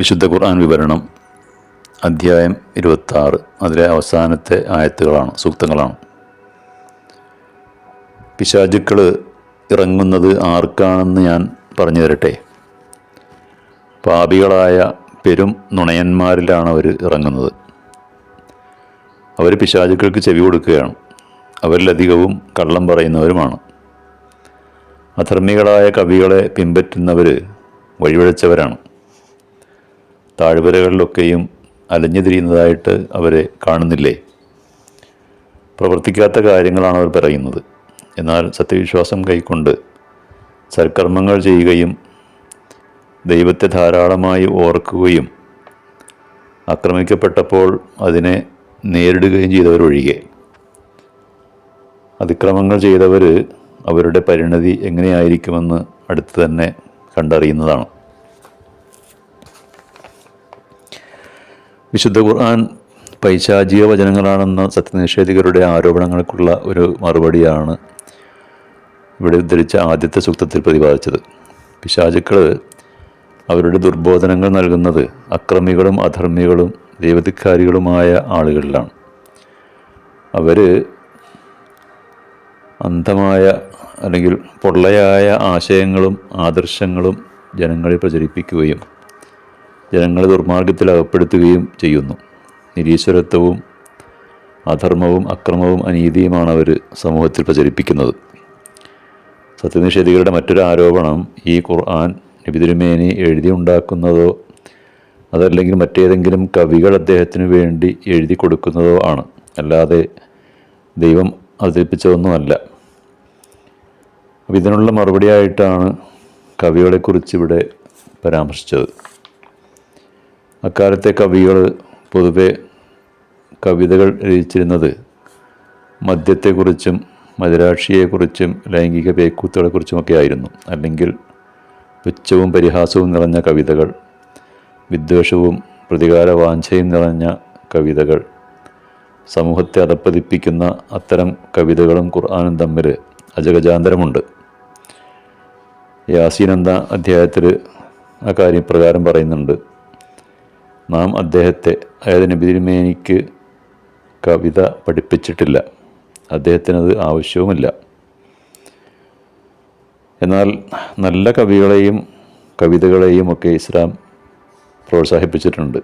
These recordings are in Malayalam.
വിശുദ്ധ ഖുർആൻ വിവരണം അധ്യായം ഇരുപത്താറ്. അതിലെ അവസാനത്തെ ആയത്തുകളാണ് സൂക്തങ്ങളാണ്. പിശാചുക്കൾ ഇറങ്ങുന്നത് ആർക്കാണെന്ന് ഞാൻ പറഞ്ഞു തരട്ടെ? പാപികളായ പെരും നുണയന്മാരിലാണ് അവർ ഇറങ്ങുന്നത്. അവർ പിശാചുക്കൾക്ക് ചെവി കൊടുക്കുകയാണ്. അവരിലധികവും കള്ളം പറയുന്നവരുമാണ്. അധർമ്മികളായ കവികളെ പിൻപറ്റുന്നവർ വഴിവഴച്ചവരാണ് താഴ്വരകളിലൊക്കെയും അലഞ്ഞു തിരിയുന്നതായിട്ട് അവരെ കാണുന്നില്ലേ? പ്രവർത്തിക്കാത്ത കാര്യങ്ങളാണ് അവർ പറയുന്നത്. എന്നാൽ സത്യവിശ്വാസം കൈക്കൊണ്ട് സൽക്കർമ്മങ്ങൾ ചെയ്യുകയും ദൈവത്തെ ധാരാളമായി ഓർക്കുകയും ആക്രമിക്കപ്പെട്ടപ്പോൾ അതിനെ നേരിടുകയും ചെയ്തവരൊഴികെ. അതിക്രമങ്ങൾ ചെയ്തവർ അവരുടെ പരിണതി എങ്ങനെയായിരിക്കുമെന്ന് അടുത്ത് തന്നെ കണ്ടറിയുന്നതാണ്. വിശുദ്ധ ഖുർആൻ പൈശാചിക വചനങ്ങളാണെന്ന സത്യനിഷേധികരുടെ ആരോപണങ്ങൾക്കുള്ള ഒരു മറുപടിയാണ് ഇവിടെ ഉദ്ധരിച്ച ആദ്യത്തെ സൂക്തത്തിൽ പ്രതിപാദിച്ചത്. പിശാചുക്കൾ അവരുടെ ദുർബോധനങ്ങൾ നൽകുന്നത് അക്രമികളും അധർമ്മികളും ദൈവധിക്കാരികളുമായ ആളുകളിലാണ്. അവർ അന്ധമായ അല്ലെങ്കിൽ പൊള്ളയായ ആശയങ്ങളും ആദർശങ്ങളും ജനങ്ങളിൽ പ്രചരിപ്പിക്കുകയും ജനങ്ങളെ ദുർമാർഗത്തിൽ അകപ്പെടുത്തുകയും ചെയ്യുന്നു. നിരീശ്വരത്വവും അധർമ്മവും അക്രമവും അനീതിയുമാണ് അവർ സമൂഹത്തിൽ പ്രചരിപ്പിക്കുന്നത്. സത്യനിഷേധികളുടെ മറ്റൊരു ആരോപണം ഈ ഖുർആൻ നബിതിരുമേനി എഴുതി ഉണ്ടാക്കുന്നതോ അതല്ലെങ്കിൽ മറ്റേതെങ്കിലും കവികൾ അദ്ദേഹത്തിന് വേണ്ടി എഴുതി കൊടുക്കുന്നതോ ആണ്. അല്ലാതെ ദൈവം അവതരിപ്പിച്ചതൊന്നുമല്ല. അപ്പം ഇതിനുള്ള മറുപടിയായിട്ടാണ് കവികളെക്കുറിച്ച് ഇവിടെ പരാമർശിച്ചത്. അക്കാലത്തെ കവികൾ പൊതുവെ കവിതകൾ രചിച്ചിരുന്നത് മദ്യത്തെക്കുറിച്ചും മദിരാക്ഷിയെക്കുറിച്ചും ലൈംഗിക പേക്കൂത്തുകളെക്കുറിച്ചുമൊക്കെ ആയിരുന്നു. അല്ലെങ്കിൽ പുച്ഛവും പരിഹാസവും നിറഞ്ഞ കവിതകൾ വിദ്വേഷവും പ്രതികാര വാഞ്ചയും നിറഞ്ഞ കവിതകൾ സമൂഹത്തെ അതപ്പതിപ്പിക്കുന്ന അത്തരം കവിതകളും ഖുർആാനും തമ്മിൽ അജഗജാന്തരമുണ്ട്. യാസീൻ എന്ന അധ്യായത്തിൽ ആ കാര്യം പ്രകാരം പറയുന്നുണ്ട്. നാം അദ്ദേഹത്തെ അതായത് നബിതിരുമേനിക്ക് കവിത പഠിപ്പിച്ചിട്ടില്ല. അദ്ദേഹത്തിനത് ആവശ്യവുമില്ല. എന്നാൽ നല്ല കവികളെയും കവിതകളെയും ഒക്കെ ഇസ്ലാം പ്രോത്സാഹിപ്പിച്ചിട്ടുണ്ട്.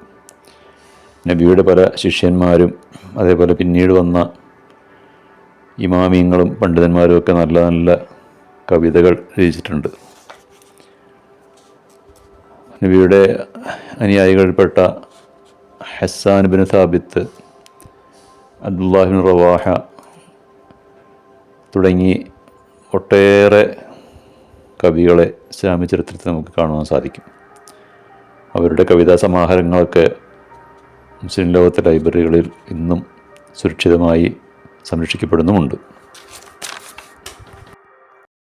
നബിയുടെ പല ശിഷ്യന്മാരും അതേപോലെ പിന്നീട് വന്ന ഇമാമിയങ്ങളും പണ്ഡിതന്മാരും ഒക്കെ നല്ല നല്ല കവിതകൾ രചിച്ചിട്ടുണ്ട്. നബിയുടെ അനുയായികളിൽപ്പെട്ട ഹസാൻ ബിൻ സാബിത്ത് അബ്ദുല്ലാഹിൻ റവാഹ തുടങ്ങി ഒട്ടേറെ കവികളെ ഇസ്ലാമിക ചരിത്രത്തിൽ നമുക്ക് കാണുവാൻ സാധിക്കും. അവരുടെ കവിതാ സമാഹാരങ്ങളൊക്കെ മുസ്ലിം ലോകത്തെ ലൈബ്രറികളിൽ ഇന്നും സുരക്ഷിതമായി സംരക്ഷിക്കപ്പെടുന്നുമുണ്ട്.